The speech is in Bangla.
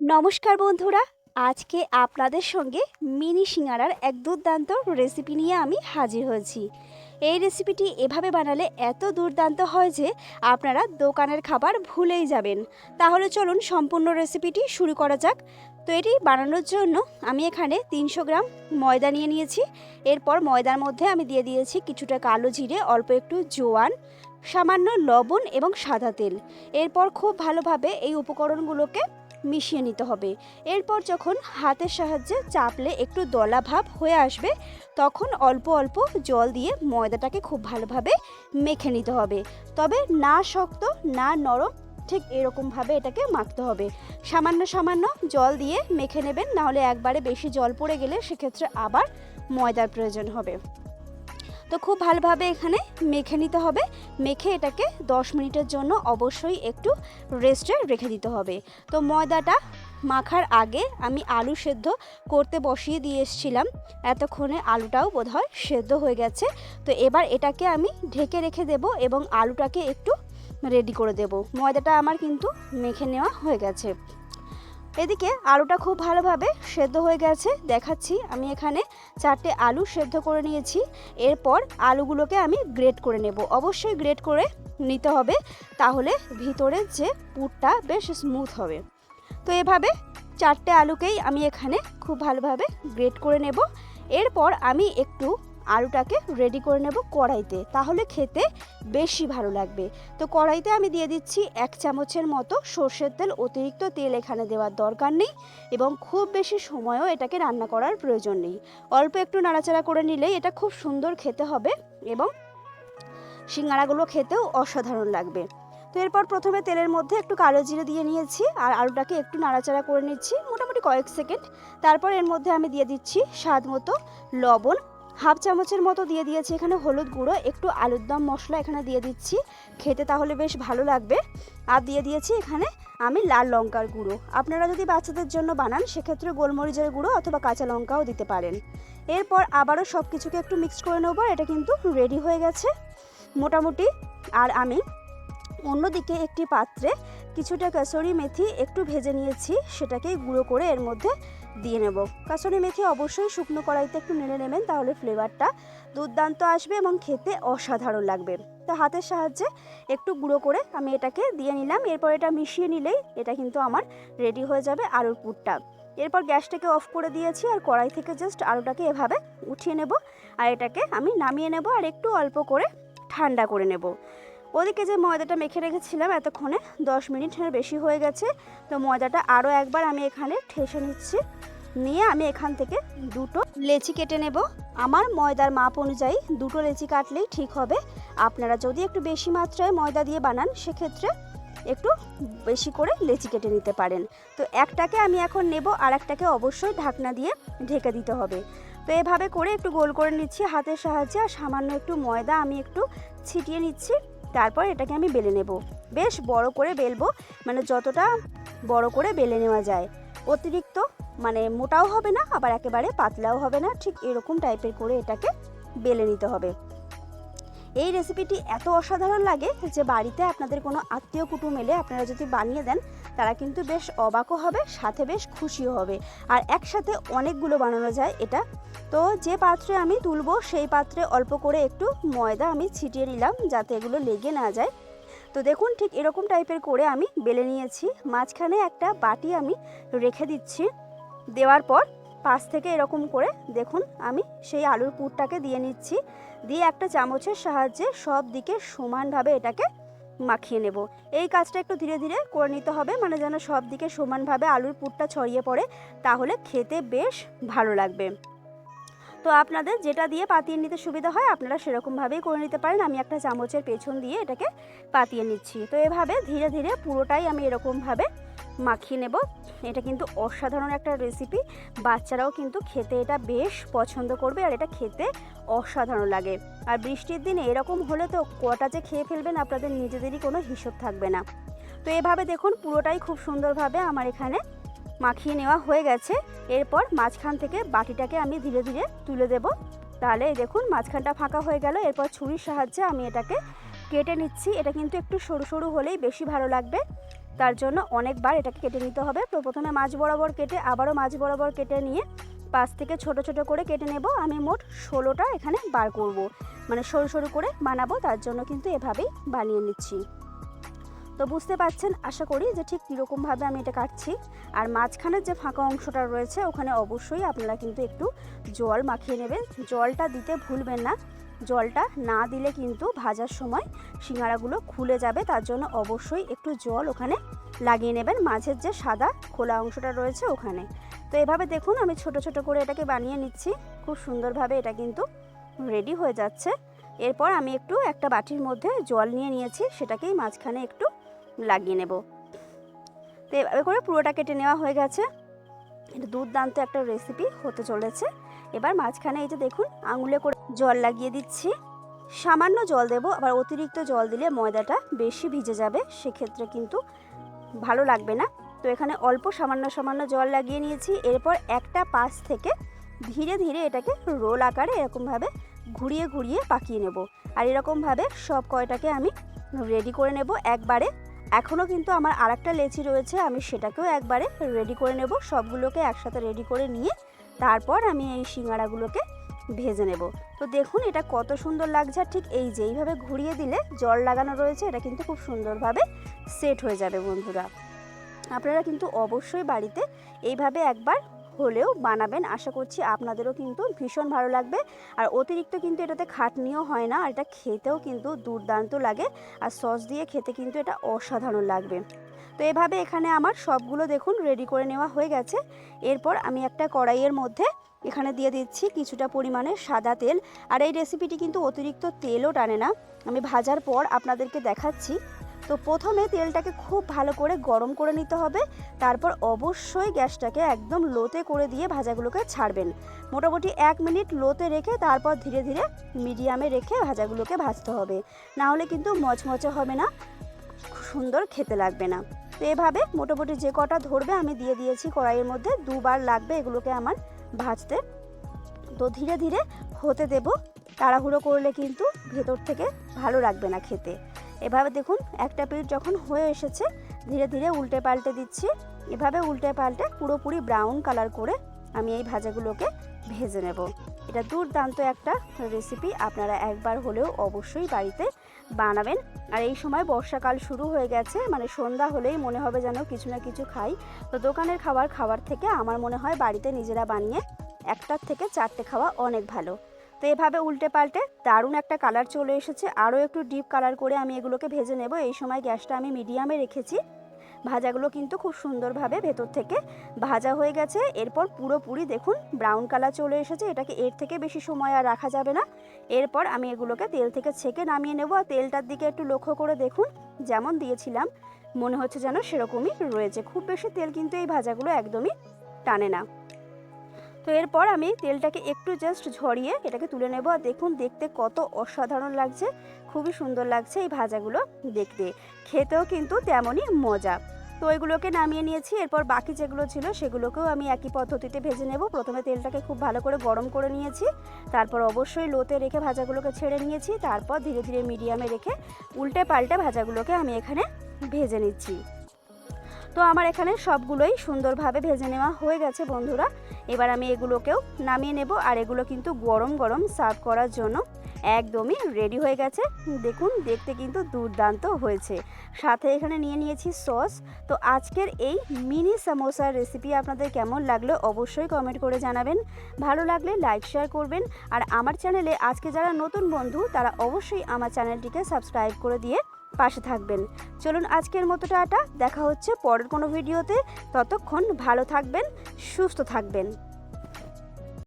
নমস্কার বন্ধুরা, আজকে আপনাদের সঙ্গে মিনি সিঙ্গারার এক দুর্দান্ত রেসিপি নিয়ে আমি হাজির হয়েছি। এই রেসিপিটি এভাবে বানালে এত দুর্দান্ত হয় যে আপনারা দোকানের খাবার ভুলেই যাবেন। তাহলে চলুন সম্পূর্ণ রেসিপিটি শুরু করা যাক। তো এটি বানানোর জন্য আমি এখানে তিনশো গ্রাম ময়দা নিয়ে নিয়েছি। এরপর ময়দার মধ্যে আমি দিয়ে দিয়েছি কিছুটা কালো জিরে, অল্প একটু জোয়ান, সামান্য লবণ এবং সাদা তেল। এরপর খুব ভালোভাবে এই উপকরণগুলোকে মিশিয়ে নিতে হবে। এরপর যখন হাতের সাহায্যে চাপলে একটু দলা ভাব হয়ে আসবে, তখন অল্প অল্প জল দিয়ে ময়দাটাকে খুব ভালোভাবে মেখে নিতে হবে। তবে না শক্ত, না নরম, ঠিক এরকমভাবে এটাকে মাখতে হবে। সামান্য সামান্য জল দিয়ে মেখে নেবেন, নাহলে একবারে বেশি জল পড়ে গেলে সেক্ষেত্রে আবার ময়দার প্রয়োজন হবে। তো খুব ভালোভাবে এখানে মেখে নিতে হবে। মেখে এটাকে 10 মিনিটের জন্য অবশ্যই একটু রেস্টে রেখে দিতে হবে। তো ময়দাটা মাখার আগে আমি আলু সেদ্ধ করতে বসিয়ে দিয়ে এসেছিলাম। এতক্ষণে আলুটাও বোধহয় সেদ্ধ হয়ে গেছে। তো এবার এটাকে আমি ঢেকে রেখে দেব এবং আলুটাকে একটু রেডি করে দেব। ময়দাটা আমার কিন্তু মেখে নেওয়া হয়ে গেছে। এদিকে আলুটা খুব ভালোভাবে সেদ্ধ হয়ে গেছে, দেখাচ্ছি। আমি এখানে চারটে আলু সেদ্ধ করে নিয়েছি। এরপর আলুগুলোকে আমি গ্রেট করে নেব। অবশ্যই গ্রেট করে নিতে হবে, তাহলে ভিতরের যে পুরটা বেশ স্মুথ হবে। তো এভাবে চারটে আলুকেই আমি এখানে খুব ভালোভাবে গ্রেট করে নেব। এরপর আমি একটু আলুটাকে রেডি করে নেব কড়াইতে। তাহলে খেতে বেশি ভালো লাগবে। তো কড়াইতে আমি দিয়ে দিচ্ছি এক চামচের মতো সর্ষের তেল। অতিরিক্ত তেল এখানে দেওয়ার দরকার নেই এবং খুব বেশি সময়ও এটাকে রান্না করার প্রয়োজন নেই। অল্প একটু নাড়াচাড়া করে নিলেই এটা খুব সুন্দর খেতে হবে এবং সিঙ্গারাগুলো খেতেও অসাধারণ লাগবে। তো এরপর প্রথমে তেলের মধ্যে একটু কালো জিরে দিয়ে নিয়েছি আর আলুটাকে একটু নাড়াচাড়া করে নিচ্ছি মোটামুটি কয়েক সেকেন্ড। তারপর এর মধ্যে আমি দিয়ে দিচ্ছি স্বাদ মতো লবণ হাফ চামচের মতো দিয়ে দিয়েছি। এখানে হলুদ গুঁড়ো, একটু আলুর দম মশলা এখানে দিয়ে দিচ্ছি। খেতে তাহলে বেশ ভালো লাগবে। আর দিয়ে দিয়েছি এখানে আমি লাল লঙ্কার গুঁড়ো। আপনারা যদি বাচ্চাদের জন্য বানান, সেক্ষেত্রে গোলমরিচের গুঁড়ো অথবা কাঁচা লঙ্কাও দিতে পারেন। এরপর আবারও সব কিছুকে একটু মিক্স করে নেব। এটা কিন্তু রেডি হয়ে গেছে। মোটামুটি, আর আমি অন্যদিকে একটি পাত্রে কিছুটা কাসরি মেথি একটু ভেজে নিয়েছি, সেটাকে গুঁড়ো করে এর মধ্যে দিয়ে নেব। কাসরি মেথি অবশ্যই শুকনো কড়াইতে একটু নেড়ে নেবেন, তাহলে ফ্লেভারটা দুর্দান্ত আসবে এবং খেতে অসাধারণ লাগবে। তো হাতের সাহায্যে একটু গুঁড়ো করে আমি এটাকে দিয়ে নিলাম। এরপর এটা মিশিয়ে নিলেই এটা কিন্তু আমার রেডি হয়ে যাবে আলুর পুরটা। এরপর গ্যাসটাকে অফ করে দিয়েছি আর কড়াই থেকে জাস্ট আলুটাকে এভাবে উঠিয়ে নেব। আর এটাকে আমি নামিয়ে নেব আর একটু অল্প করে ঠান্ডা করে নেব। ওদিকে যে ময়দাটা মেখে রেখেছিলাম এতক্ষণে, দশ মিনিটের বেশি হয়ে গেছে। তো ময়দাটা আরও একবার আমি এখানে ঠেসে নিচ্ছি। নিয়ে আমি এখান থেকে দুটো লেচি কেটে নেব। আমার ময়দার মাপ অনুযায়ী দুটো লেচি কাটলেই ঠিক হবে। আপনারা যদি একটু বেশি মাত্রায় ময়দা দিয়ে বানান, সেক্ষেত্রে একটু বেশি করে লেচি কেটে নিতে পারেন। তো একটাকে আমি এখন নেব আর একটাকে অবশ্যই ঢাকনা দিয়ে ঢেকে দিতে হবে। তো এভাবে করে একটু গোল করে নিচ্ছি হাতের সাহায্যে, আর সামান্য একটু ময়দা আমি একটু ছিটিয়ে নিচ্ছি। তারপর এটাকে আমি বেলে নেব। বেশ বড় করে বেলবো মানে যতটা বড় করে বেলে নেওয়া যায়। অতিরিক্ত মানে মোটাও হবে না, আবার একেবারে পাতলাও হবে না, ঠিক এরকম টাইপের করে এটাকে বেলে নিতে হবে। এই রেসিপিটি এত অসাধারণ লাগে যে বাড়িতে আপনাদের কোনো আত্মীয় কুটুম এলে আপনারা যদি বানিয়ে দেন তারা কিন্তু বেশ অবাকও হবে, সাথে বেশ খুশিও হবে। আর একসাথে অনেকগুলো বানানো যায় এটা। তো যে পাত্রে আমি তুলবো, সেই পাত্রে অল্প করে একটু ময়দা আমি ছিটিয়ে নিলাম যাতে এগুলো লেগে না যায়। তো দেখুন ঠিক এরকম টাইপের করে আমি বেলে নিয়েছি। মাঝখানে একটা বাটি আমি রেখে দিচ্ছি। দেওয়ার পর পাশ থেকে এরকম করে দেখুন আমি সেই আলুর পুরটাকে দিয়ে নিচ্ছি। দিয়ে একটা চামচের সাহায্যে সব দিকে সমানভাবে এটাকে মাখিয়ে নেব। এই কাজটা একটু ধীরে ধীরে করে নিতে হবে মানে যেন সব দিকে সমানভাবে আলুর পুরটা ছড়িয়ে পড়ে, তাহলে খেতে বেশ ভালো লাগবে। তো আপনাদের যেটা দিয়ে পাতিয়ে নিতে সুবিধা হয়, আপনারা সেরকমভাবেই করে নিতে পারেন। আমি একটা চামচের পেছন দিয়ে এটাকে পাতিয়ে নিচ্ছি। তো এভাবে ধীরে ধীরে পুরোটাই আমি এরকমভাবে মাখিয়ে নেব। এটা কিন্তু অসাধারণ একটা রেসিপি বাচ্চারাও কিন্তু খেতে এটা বেশ পছন্দ করবে আর এটা খেতে অসাধারণ লাগে। আর বৃষ্টির দিনে এরকম হলে তো কটা যে খেয়ে ফেলবেন, আপনাদের নিজেদেরই কোনো হিসেব থাকবে না। তো এভাবে দেখুন পুরোটাই খুব সুন্দরভাবে আমার এখানে মাখিয়ে নেওয়া হয়ে গেছে। এরপর মাঝখান থেকে বাটিটাকে আমি ধীরে ধীরে তুলে দেব। তাহলে দেখুন, মাঝখানটা ফাঁকা হয়ে গেল। এরপর ছুরির সাহায্যে আমি এটাকে কেটে নিচ্ছি। এটা কিন্তু একটু সরু সরু হলেই বেশি ভালো লাগবে। তার জন্য অনেকবার এটাকে কেটে নিতে হবে। তো প্রথমে মাছ বরাবর কেটে, আবারও মাছ বরাবর কেটে নিয়ে পাশ থেকে ছোট ছোট করে কেটে নেব। আমি মোট ষোলোটা এখানে বার করব। মানে সরু সরু করে বানাবো। তার জন্য কিন্তু এভাবেই বানিয়ে নিচ্ছি। তো বুঝতে পারছেন, আশা করি যে ঠিক কীরকমভাবে আমি এটা কাটছি। আর মাঝখানের যে ফাঁকা অংশটা রয়েছে, ওখানে অবশ্যই আপনারা কিন্তু একটু জল মাখিয়ে নেবেন। জলটা দিতে ভুলবেন না। জলটা না দিলে কিন্তু ভাজার সময় সিঙ্গারাগুলো খুলে যাবে, তার জন্য অবশ্যই একটু জল ওখানে লাগিয়ে নেবেন। মাঝের যে সাদা খোলা অংশটা রয়েছে ওখানে। তো এভাবে দেখুন, আমি ছোট ছোট করে এটাকে বানিয়ে নিচ্ছি। খুব সুন্দরভাবে এটা কিন্তু রেডি হয়ে যাচ্ছে। এরপর আমি একটু একটা বাটির মধ্যে জল নিয়ে নিয়েছি, সেটাকেই মাঝখানে একটু লাগিয়ে নেব। তো এভাবে করে পুরোটা কেটে নেওয়া হয়ে গেছে। এটা দুর্দান্ত একটা রেসিপি হতে চলেছে। এবার মাঝখানে এই যে দেখুন, আঙুলে করে জল লাগিয়ে দিচ্ছি। সামান্য জল দেব, আবার অতিরিক্ত জল দিলে ময়দাটা বেশি ভিজে যাবে, সেক্ষেত্রে কিন্তু ভালো লাগবে না। তো এখানে অল্প সামান্য সামান্য জল লাগিয়ে নিয়েছি। এরপর একটা পাশ থেকে ধীরে ধীরে এটাকে রোল আকারে এরকমভাবে ঘুরিয়ে ঘুরিয়ে পাকিয়ে নেব। আর এরকমভাবে সব কয়টাকে আমি রেডি করে নেব। একবারে এখনও কিন্তু আমার আরেকটা লেচি রয়েছে, আমি সেটাকেও একবারে রেডি করে নেব। সবগুলোকে একসাথে রেডি করে নিয়ে তারপর আমি এই সিঙ্গাড়াগুলোকে ভেজে নেব। তো দেখুন এটা কত সুন্দর লাগছে, আর ঠিক এই যে এইভাবে ঘুরিয়ে দিলে জল লাগানো রয়েছে, এটা কিন্তু খুব সুন্দরভাবে সেট হয়ে যাবে বন্ধুরা। আপনারা কিন্তু অবশ্যই বাড়িতে এইভাবে একবার হলেও বানাবেন, আশা করছি আপনাদেরও কিন্তু ভীষণ ভালো লাগবে। আর অতিরিক্ত কিন্তু এটাতে খাটনিও হয় না, আর এটা খেতেও কিন্তু দুর্দান্ত লাগে। আর সস দিয়ে খেতে কিন্তু এটা অসাধারণ লাগবে। তো এভাবে এখানে আমার সবগুলো দেখুন রেডি করে নেওয়া হয়ে গেছে। এরপর আমি একটা কড়াইয়ের মধ্যে এখানে দিয়ে দিচ্ছি কিছুটা পরিমাণে সাদা তেল। আর এই রেসিপিটি কিন্তু অতিরিক্ত তেলও টানে না। আমি ভাজার পর আপনাদেরকে দেখাচ্ছি। তো প্রথমে তেলটাকে খুব ভালো করে গরম করে নিতে হবে। তারপর অবশ্যই গ্যাসটাকে একদম লোতে করে দিয়ে ভাজাগুলোকে ছাড়বেন। মোটামুটি এক মিনিট লোতে রেখে তারপর ধীরে ধীরে মিডিয়ামে রেখে ভাজাগুলোকে ভাজতে হবে। না হলে কিন্তু মচমচে হবে না, সুন্দর খেতে লাগবে না। তো এভাবে মোটামুটি যে কটা ধরবে আমি দিয়ে দিয়েছি, কড়াইয়ের মধ্যে দুবার লাগবে এগুলোকে আমার ভাজতে। তো ধীরে ধীরে হতে দেব। তাড়াহুড়ো করলে কিন্তু ভেতর থেকে ভালো লাগবে না খেতে। এভাবে দেখুন, একটা পিঠ যখন হয়ে এসেছে, ধীরে ধীরে উল্টে পাল্টে দিচ্ছি। এভাবে উল্টে পাল্টে পুরোপুরি ব্রাউন কালার করে আমি এই ভাজাগুলোকে ভেজে নেব। এটা দুর্দান্ত একটা রেসিপি আপনারা একবার হলেও অবশ্যই বাড়িতে বানাবেন। আর এই সময় বর্ষাকাল শুরু হয়ে গেছে মানে সন্ধ্যা হলেই মনে হবে যেন কিছু না কিছু খাই। তো দোকানের খাবার খাওয়ার থেকে আমার মনে হয় বাড়িতে নিজেরা বানিয়ে একটার থেকে চারটে খাওয়া অনেক ভালো। তো এভাবে উল্টে পাল্টে দারুণ একটা কালার চলে এসেছে। আরও একটু ডিপ কালার করে আমি এগুলোকে ভেজে নেব। এই সময় গ্যাসটা আমি মিডিয়ামে রেখেছি। ভাজাগুলো কিন্তু খুব সুন্দরভাবে ভেতর থেকে ভাজা হয়ে গেছে। এরপর পুরোপুরি দেখুন ব্রাউন কালার চলে এসেছে। এটাকে এর থেকে বেশি সময় আর রাখা যাবে না। এরপর আমি এগুলোকে তেল থেকে ছেঁকে নামিয়ে নেব। আর তেলটার দিকে একটু লক্ষ্য করে দেখুন, যেমন দিয়েছিলাম, মনে হচ্ছে যেন সেরকমই রয়েছে। খুব বেশি তেল কিন্তু এই ভাজাগুলো একদমই টানে না। তো এরপর আমি তেলটাকে একটু জাস্ট ঝরিয়ে এটাকে তুলে নেব। আর দেখুন, দেখতে কত অসাধারণ লাগছে। খুবই সুন্দর লাগছে এই ভাজাগুলো দেখতে। খেতেও কিন্তু তেমনই মজা। তো ওইগুলোকে নামিয়ে নিয়েছি। এরপর বাকি যেগুলো ছিল সেগুলোকেও আমি একই পদ্ধতিতে ভেজে নেব। প্রথমে তেলটাকে খুব ভালো করে গরম করে নিয়েছি। তারপর অবশ্যই লোতে রেখে ভাজাগুলোকে ছেড়ে নিয়েছি। তারপর ধীরে ধীরে মিডিয়ামে রেখে উল্টে পাল্টে ভাজাগুলোকে আমি এখানে ভেজে নিচ্ছি। তো আমার এখানে সবগুলোই সুন্দরভাবে ভেজে নেওয়া হয়ে গেছে, বন্ধুরা। এবার আমি এগুলোকেও নামিয়ে নেব, আর এগুলো কিন্তু গরম গরম সার্ভ করার জন্য একদমই রেডি হয়ে গেছে। দেখুন, দেখতে কিন্তু দুর্দান্ত হয়েছে। সাথে এখানে নিয়ে নিয়েছি সস। তো আজকের এই মিনি সামোসার রেসিপি আপনাদের কেমন লাগল অবশ্যই কমেন্ট করে জানাবেন। ভালো লাগলে লাইক শেয়ার করবেন। আর আমার চ্যানেলে আজকে যারা নতুন বন্ধু, তারা অবশ্যই আমার চ্যানেলটিকে সাবস্ক্রাইব করে দিয়ে পাশে থাকবেন। চলুন আজকের মতো টাটা, দেখা হচ্ছে পরের কোনো ভিডিওতে। ততক্ষণ ভালো থাকবেন, সুস্থ থাকবেন।